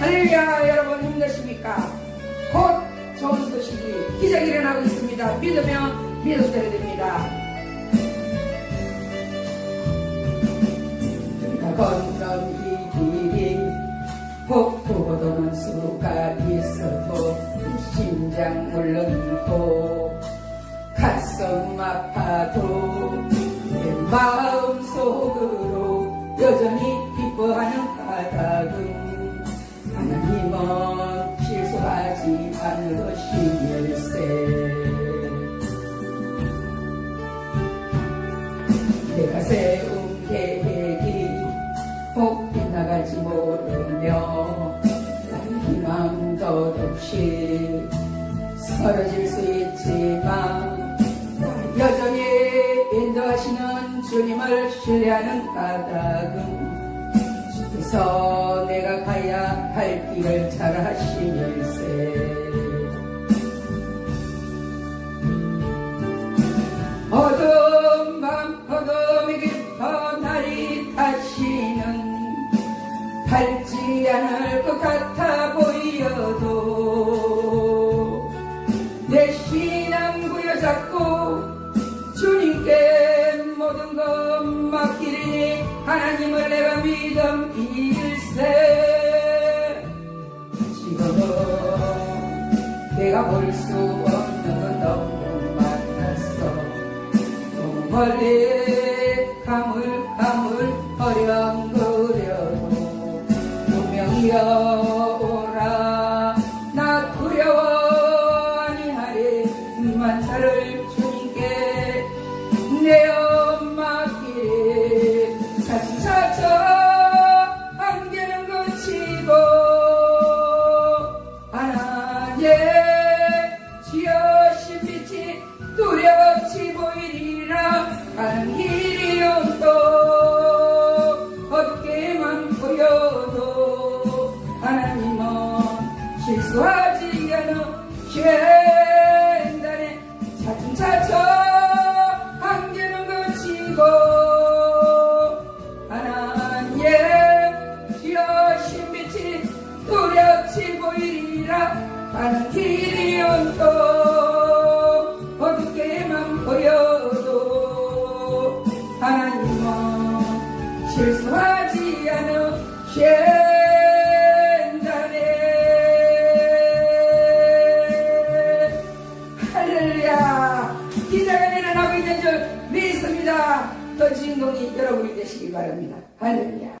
할렐루야 여러분 힘드십니까? 곧 좋은 소식이 기적이 일어나고 있습니다. 믿으면 믿어도 됩니다. 우리가 걷는 이 길이 복도보다는 수가 있어도 심장 울렁이고 가슴 아파도 내 마음 속으로 여전히 꼭 빗나갈지 모르며 난 희망 덧없이 사라질 수 있지만 여전히 인도하시는 주님을 신뢰하는 까닭은 주께서 내가 가야 할 길을 잘 하시일세 닳지 않을 것 같아 보여도 내 신앙 부여잡고 주님께 모든 것 맡기리니 하나님을 내가 믿음 일세. 지금은 내가 볼 수 없는 건 너무 많았어. 너무 멀리 오라. 나 두려워 아니하리 만사를 주님께. 내어 맡기리 차츰차츰 안개는 그치고 하나님 않으신다네 차츰차츰 한계는 거치고 하나님 지어신 빛이 두렵지 보이리라 가는 길이 온도 어둡게만 보여도 하나님은 실수하지 않으 일어나고 있는 줄 믿습니다 그 주인공이 여러분이 되시기 바랍니다 할렐루야